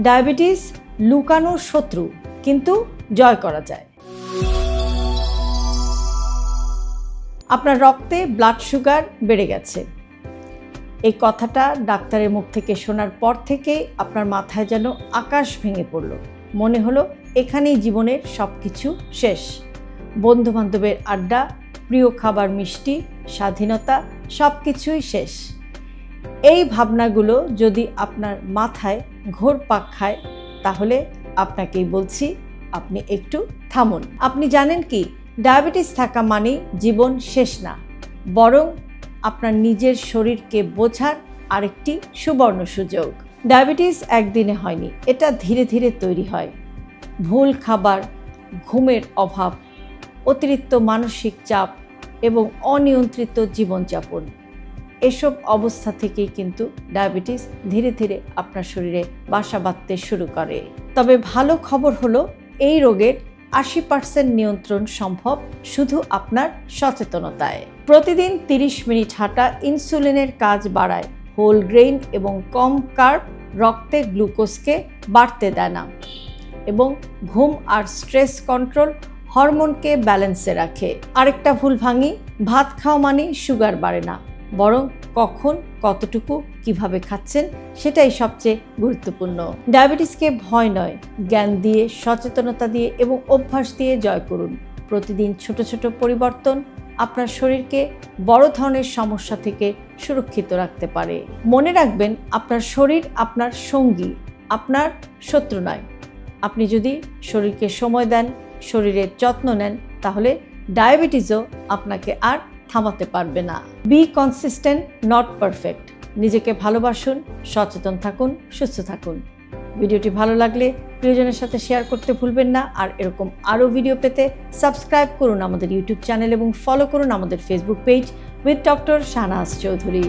Diabetes লুকানো শত্রু, কিন্তু জয় করা যায়। আপনার রক্তে ব্লাড সুগার বেড়ে গেছে। এই কথাটা ডাক্তারের মুখ থেকে শোনার পর থেকেই আপনার মাথায় যেন আকাশ ভেঙে পড়ল। মনে হলো এখানেই জীবনের সব কিছু শেষ। বন্ধুবান্ধবের আড্ডা, প্রিয় খাবার মিষ্টি, স্বাধীনতা সব কিছুই শেষ। এই ভাবনাগুলো যদি আপনার মাথায় ঘোর পাক খায়, তাহলে আপনাকেই বলছি আপনি একটু থামুন। আপনি জানেন কি, ডায়াবেটিস থাকা মানে জীবন শেষ না, বরং আপনার নিজের শরীরকে বোঝার আরেকটি সুবর্ণ সুযোগ। ডায়াবেটিস একদিনে হয়নি, এটা ধীরে ধীরে তৈরি হয়। ভুল খাবার, ঘুমের অভাব, অতিরিক্ত মানসিক চাপ এবং অনিয়ন্ত্রিত জীবনযাপন। এসব অবস্থা থেকেই কিন্তু ডায়াবেটিস ধীরে ধীরে আপনার শরীরে বাসা বাঁধতে শুরু করে। তবে ভালো খবর হলো, এই রোগের আশি পার্সেন্ট নিয়ন্ত্রণ সম্ভব শুধু আপনার সচেতনতায়। প্রতিদিন তিরিশ মিনিট হাঁটা ইনসুলিনের কাজ বাড়ায়, হোল গ্রেইন এবং কম কার্ব রক্তে গ্লুকোজকে বাড়তে দেয় না এবং ঘুম আর স্ট্রেস কন্ট্রোল হরমোনকে ব্যালেন্সে রাখে। আরেকটা ভুল ভাঙি, ভাত খাওয়া মানে সুগার বাড়ে না। বরং কখন, কতটুকু, কীভাবে খাচ্ছেন সেটাই সবচেয়ে গুরুত্বপূর্ণ। ডায়াবেটিসকে ভয় নয়, জ্ঞান দিয়ে, সচেতনতা দিয়ে এবং অভ্যাস দিয়ে জয় করুন। প্রতিদিন ছোট ছোট পরিবর্তন আপনার শরীরকে বড় ধরনের সমস্যা থেকে সুরক্ষিত রাখতে পারে। মনে রাখবেন, আপনার শরীর আপনার সঙ্গী, আপনার শত্রু নয়। আপনি যদি শরীরকে সময় দেন, শরীরের যত্ন নেন, তাহলে ডায়াবেটিসও আপনাকে আর থামাতে পারবে না। বি কনসিস্টেন্ট নট পারফেক্ট নিজেকে ভালোবাসুন, সচেতন থাকুন, সুস্থ থাকুন। ভিডিওটি ভালো লাগলে প্রিয়জনের সাথে শেয়ার করতে ভুলবেন না। আর এরকম আরও ভিডিও পেতে সাবস্ক্রাইব করুন আমাদের ইউটিউব চ্যানেল এবং ফলো করুন আমাদের Facebook page with doctor Shahnaz Chowdhury